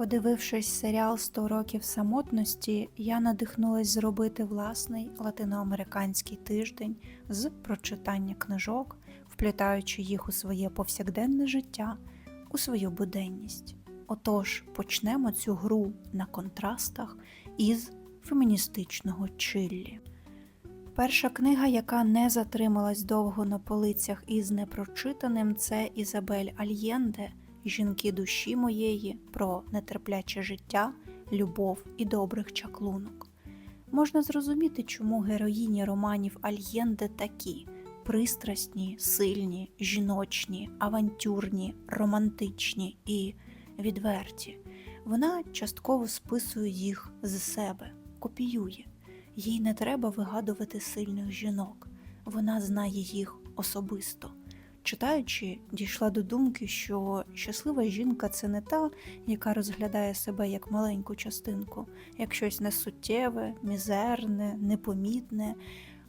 Подивившись серіал «100 років самотності, я надихнулась зробити власний латиноамериканський тиждень з прочитання книжок, вплітаючи їх у своє повсякденне життя, у свою буденність. Отож, почнемо цю гру на контрастах із феміністичного чиллі. Перша книга, яка не затрималась довго на полицях із непрочитаним, це Ізабель Альєнде Жінки душі моєї про нетерпляче життя, любов і добрих чаклунок. Можна зрозуміти, чому героїні романів Альєнде такі пристрасні, сильні, жіночні, авантюрні, романтичні і відверті. Вона частково списує їх з себе, копіює. Їй не треба вигадувати сильних жінок, вона знає їх особисто. Читаючи, дійшла до думки, що щаслива жінка це не та, яка розглядає себе як маленьку частинку, як щось несуттєве, мізерне, непомітне,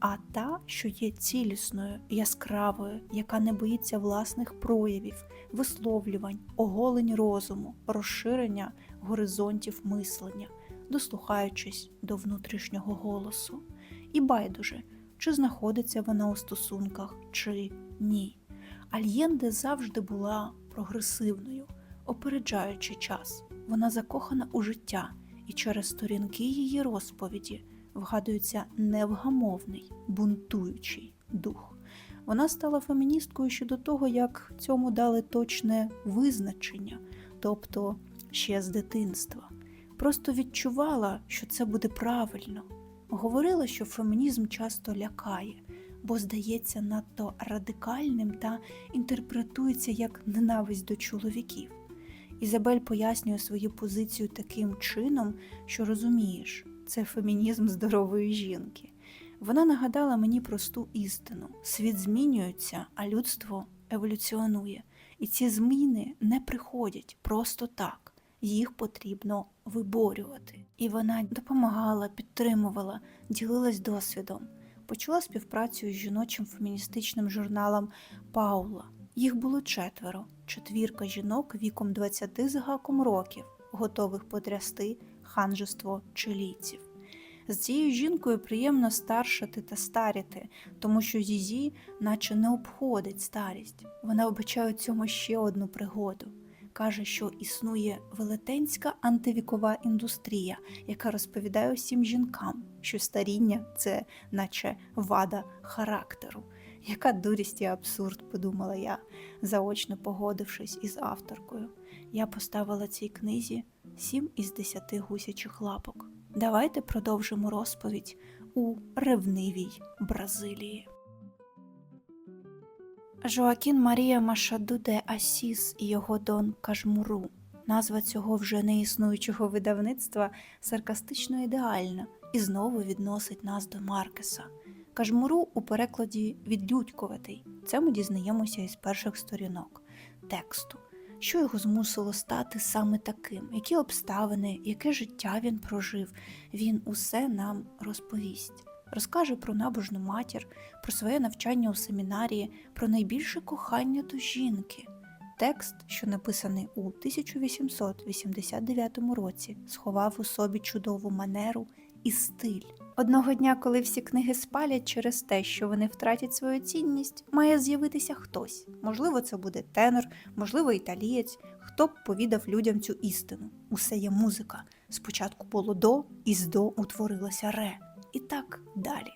а та, що є цілісною, яскравою, яка не боїться власних проявів, висловлювань, оголень розуму, розширення горизонтів мислення, дослухаючись до внутрішнього голосу. І байдуже, чи знаходиться вона у стосунках, чи ні. Альєнде завжди була прогресивною, опереджаючи час. Вона закохана у життя, і через сторінки її розповіді вгадується невгамовний, бунтуючий дух. Вона стала феміністкою ще до того, як цьому дали точне визначення, тобто ще з дитинства. Просто відчувала, що це буде правильно. Говорила, що фемінізм часто лякає бо здається надто радикальним та інтерпретується як ненависть до чоловіків. Ізабель пояснює свою позицію таким чином, що розумієш, це фемінізм здорової жінки. Вона нагадала мені просту істину: світ змінюється, а людство еволюціонує. І ці зміни не приходять просто так, їх потрібно виборювати. І вона допомагала, підтримувала, ділилась досвідом почала співпрацю з жіночим феміністичним журналом Паула. Їх було четверо, четвірка жінок віком 20 з гаком років, готових потрясти ханжество чилійців. З цією жінкою приємно старшати та старіти, тому що Зізі наче не обходить старість. Вона у цьому ще одну пригоду каже, що існує велетенська антивікова індустрія, яка розповідає усім жінкам, що старіння це наче вада характеру. Яка дурість і абсурд, подумала я, заочно погодившись із авторкою. Я поставила цій книзі сім із десяти гусячих лапок. Давайте продовжимо розповідь у ревнивій Бразилії. Жоакін Марія Машаду де Асіс і його дон Кажмуру. Назва цього вже неіснуючого видавництва саркастично ідеальна і знову відносить нас до Маркеса. Кажмуру у перекладі відлюдькуватий. Це ми дізнаємося із перших сторінок тексту, що його змусило стати саме таким, які обставини, яке життя він прожив, він усе нам розповість розкаже про набожну матір, про своє навчання у семінарії, про найбільше кохання до жінки. Текст, що написаний у 1889 році, сховав у собі чудову манеру і стиль. Одного дня, коли всі книги спалять через те, що вони втратять свою цінність, має з'явитися хтось. Можливо, це буде тенор, можливо, італієць, хто б повідав людям цю істину. Усе є музика. Спочатку було до, і з до утворилося ре і так далі.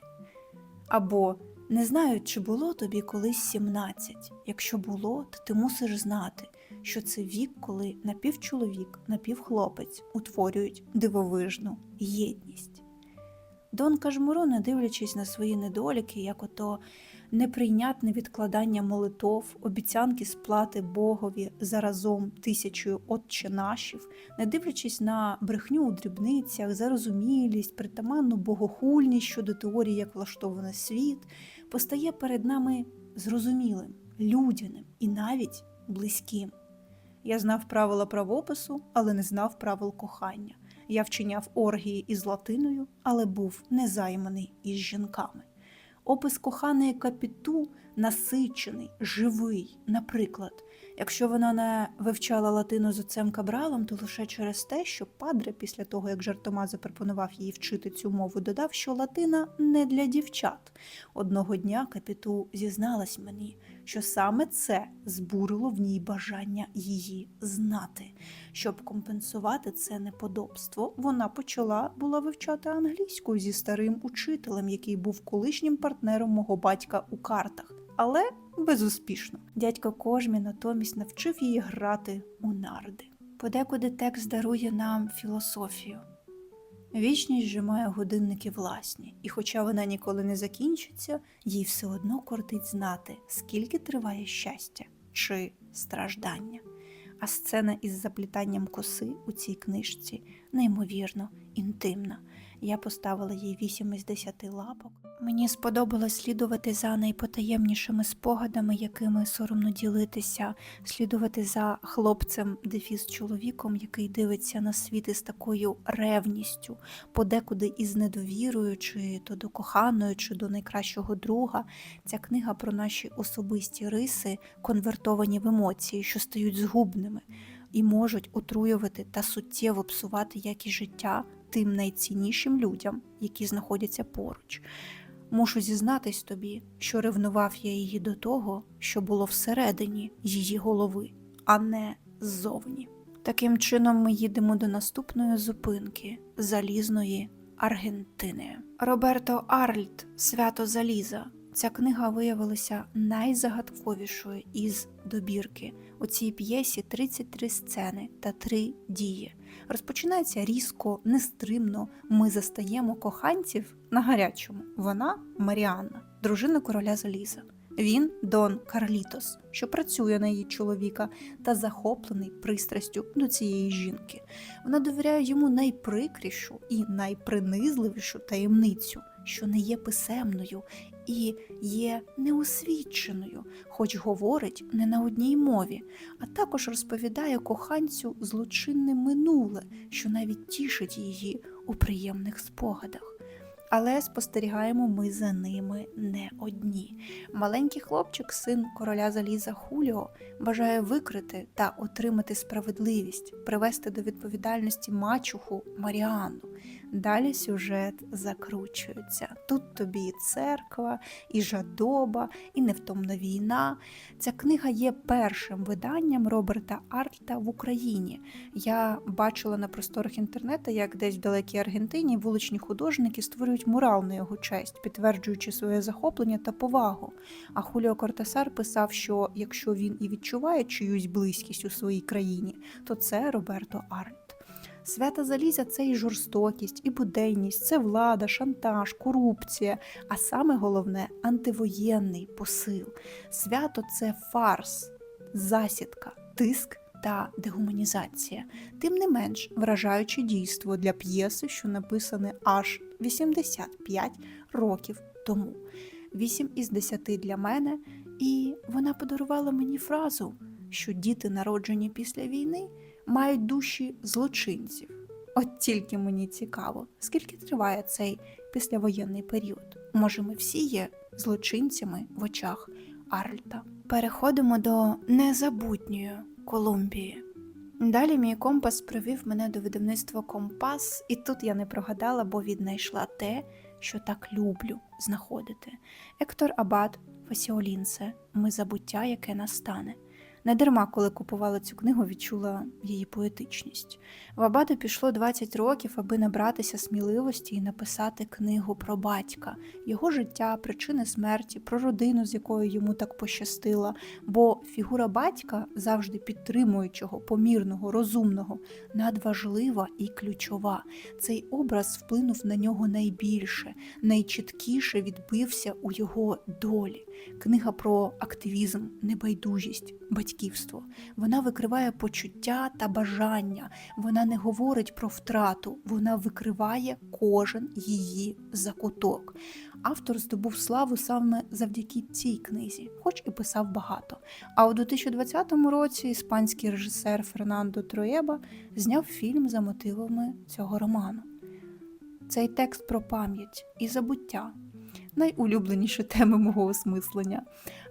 Або не знаю, чи було тобі колись 17. Якщо було, то ти мусиш знати, що це вік, коли напівчоловік, напівхлопець утворюють дивовижну єдність. Дон Кажмуро, не дивлячись на свої недоліки, як ото неприйнятне відкладання молитов, обіцянки сплати Богові заразом тисячою отче нашів, не дивлячись на брехню у дрібницях, зарозумілість, притаманну богохульність щодо теорії, як влаштований світ, постає перед нами зрозумілим, людяним і навіть близьким. Я знав правила правопису, але не знав правил кохання. Я вчиняв оргії із латиною, але був незайманий із жінками. Опис коханої капіту насичений, живий. Наприклад, Якщо вона не вивчала латину з отцем Кабралом, то лише через те, що падре після того, як жартома запропонував їй вчити цю мову, додав, що латина не для дівчат. Одного дня капіту зізналась мені, що саме це збурило в ній бажання її знати. Щоб компенсувати це неподобство, вона почала була вивчати англійську зі старим учителем, який був колишнім партнером мого батька у картах, але безуспішно. Дядько Кожмі натомість навчив її грати у нарди. Подекуди текст дарує нам філософію. Вічність же має годинники власні, і хоча вона ніколи не закінчиться, їй все одно кортить знати, скільки триває щастя чи страждання. А сцена із заплітанням коси у цій книжці неймовірно інтимна. Я поставила їй 8 із 10 лапок. Мені сподобалось слідувати за найпотаємнішими спогадами, якими соромно ділитися, слідувати за хлопцем, дефіс чоловіком, який дивиться на світ із такою ревністю, подекуди із недовірою, чи то до коханої, чи до найкращого друга. Ця книга про наші особисті риси, конвертовані в емоції, що стають згубними і можуть отруювати та суттєво псувати якість життя тим найціннішим людям, які знаходяться поруч. Мушу зізнатись тобі, що ревнував я її до того, що було всередині її голови, а не ззовні. Таким чином, ми їдемо до наступної зупинки залізної Аргентини. Роберто Арльт Свято Заліза. Ця книга виявилася найзагадковішою із добірки. У цій п'єсі 33 сцени та 3 дії. Розпочинається різко, нестримно. Ми застаємо коханців на гарячому. Вона Маріанна, дружина короля Заліза. Він Дон Карлітос, що працює на її чоловіка та захоплений пристрастю до цієї жінки. Вона довіряє йому найприкрішу і найпринизливішу таємницю, що не є писемною і є неосвідченою, хоч говорить не на одній мові, а також розповідає коханцю злочинне минуле, що навіть тішить її у приємних спогадах. Але спостерігаємо ми за ними не одні. Маленький хлопчик, син короля заліза Хуліо, бажає викрити та отримати справедливість, привести до відповідальності мачуху Маріанну. Далі сюжет закручується. Тут тобі і церква, і жадоба, і невтомна війна. Ця книга є першим виданням Роберта Арта в Україні. Я бачила на просторах інтернету, як десь в далекій Аргентині вуличні художники створюють мурал на його честь, підтверджуючи своє захоплення та повагу. А Хуліо Кортасар писав, що якщо він і відчуває чиюсь близькість у своїй країні, то це Роберто Арт. Свята залізя це і жорстокість, і буденність, це влада, шантаж, корупція, а саме головне антивоєнний посил. Свято це фарс, засідка, тиск та дегуманізація. Тим не менш, вражаюче дійство для п'єси, що написане аж 85 років тому. 8 із 10 для мене, і вона подарувала мені фразу, що діти, народжені після війни, мають душі злочинців. От тільки мені цікаво, скільки триває цей післявоєнний період. Може, ми всі є злочинцями в очах Арльта. Переходимо до незабутньої Колумбії. Далі мій компас привів мене до видавництва Компас, і тут я не прогадала, бо віднайшла те, що так люблю знаходити. Ектор Абад Фасіолінце Ми забуття, яке настане. Не дарма, коли купувала цю книгу, відчула її поетичність. В Абаду пішло 20 років, аби набратися сміливості і написати книгу про батька, його життя, причини смерті, про родину, з якою йому так пощастило. Бо фігура батька, завжди підтримуючого, помірного, розумного, надважлива і ключова. Цей образ вплинув на нього найбільше, найчіткіше відбився у його долі. Книга про активізм, небайдужість, батьківство. Вона викриває почуття та бажання. Вона не говорить про втрату, вона викриває кожен її закуток. Автор здобув славу саме завдяки цій книзі, хоч і писав багато. А у 2020 році іспанський режисер Фернандо Троєба зняв фільм за мотивами цього роману. Цей текст про пам'ять і забуття. Найулюбленіші теми мого осмислення.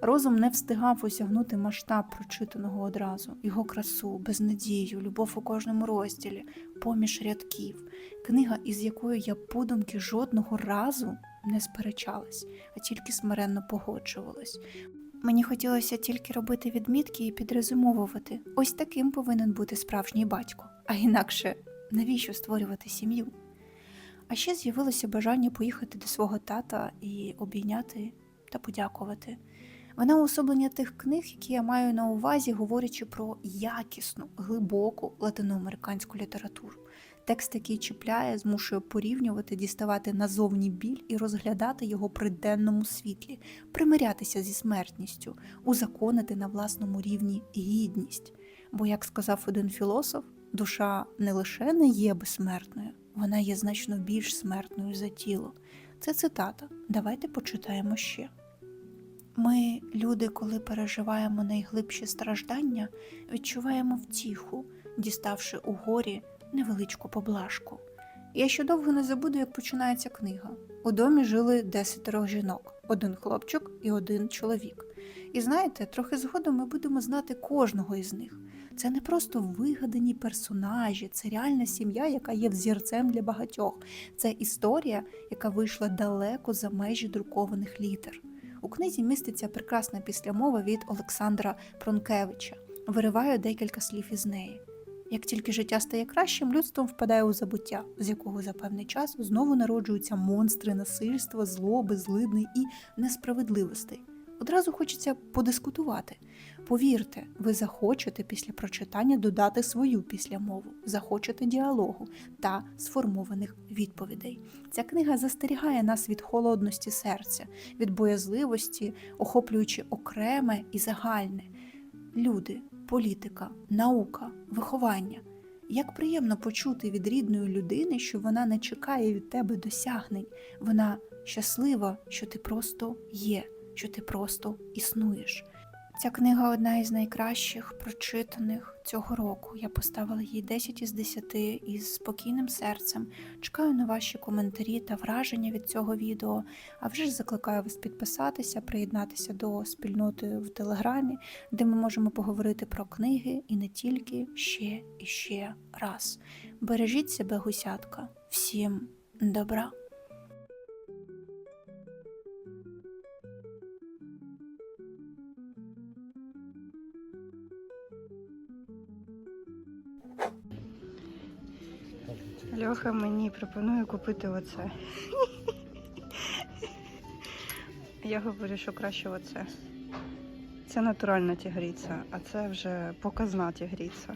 Розум не встигав осягнути масштаб прочитаного одразу, його красу, безнадію, любов у кожному розділі, поміж рядків, книга, із якою я подумки жодного разу не сперечалась, а тільки смиренно погоджувалась. Мені хотілося тільки робити відмітки і підрозумовувати. Ось таким повинен бути справжній батько. А інакше навіщо створювати сім'ю? А ще з'явилося бажання поїхати до свого тата і обійняти та подякувати. Вона уособлення тих книг, які я маю на увазі, говорячи про якісну, глибоку латиноамериканську літературу. Текст, який чіпляє, змушує порівнювати, діставати назовні біль і розглядати його при денному світлі, примирятися зі смертністю, узаконити на власному рівні гідність. Бо, як сказав один філософ, душа не лише не є безсмертною, вона є значно більш смертною за тіло. Це цитата. Давайте почитаємо ще. Ми, люди, коли переживаємо найглибші страждання, відчуваємо втіху, діставши у горі невеличку поблажку. Я ще довго не забуду, як починається книга. У домі жили десятеро жінок, один хлопчик і один чоловік. І знаєте, трохи згодом ми будемо знати кожного із них. Це не просто вигадані персонажі, це реальна сім'я, яка є взірцем для багатьох. Це історія, яка вийшла далеко за межі друкованих літер. У книзі міститься прекрасна післямова від Олександра Пронкевича. Вириваю декілька слів із неї. Як тільки життя стає кращим, людством впадає у забуття, з якого за певний час знову народжуються монстри насильства, злоби, злидни і несправедливостей. Одразу хочеться подискутувати. Повірте, ви захочете після прочитання додати свою післямову, захочете діалогу та сформованих відповідей. Ця книга застерігає нас від холодності серця, від боязливості, охоплюючи окреме і загальне. Люди, політика, наука, виховання. Як приємно почути від рідної людини, що вона не чекає від тебе досягнень, вона щаслива, що ти просто є, що ти просто існуєш. Ця книга одна із найкращих прочитаних цього року. Я поставила їй 10 із 10 із спокійним серцем. Чекаю на ваші коментарі та враження від цього відео. А вже ж закликаю вас підписатися, приєднатися до спільноти в Телеграмі, де ми можемо поговорити про книги і не тільки ще і ще раз. Бережіть себе, гусятка. Всім добра! Льоха мені пропонує купити оце. Я говорю, що краще оце. Це натуральна тігріця, а це вже показна тігриця.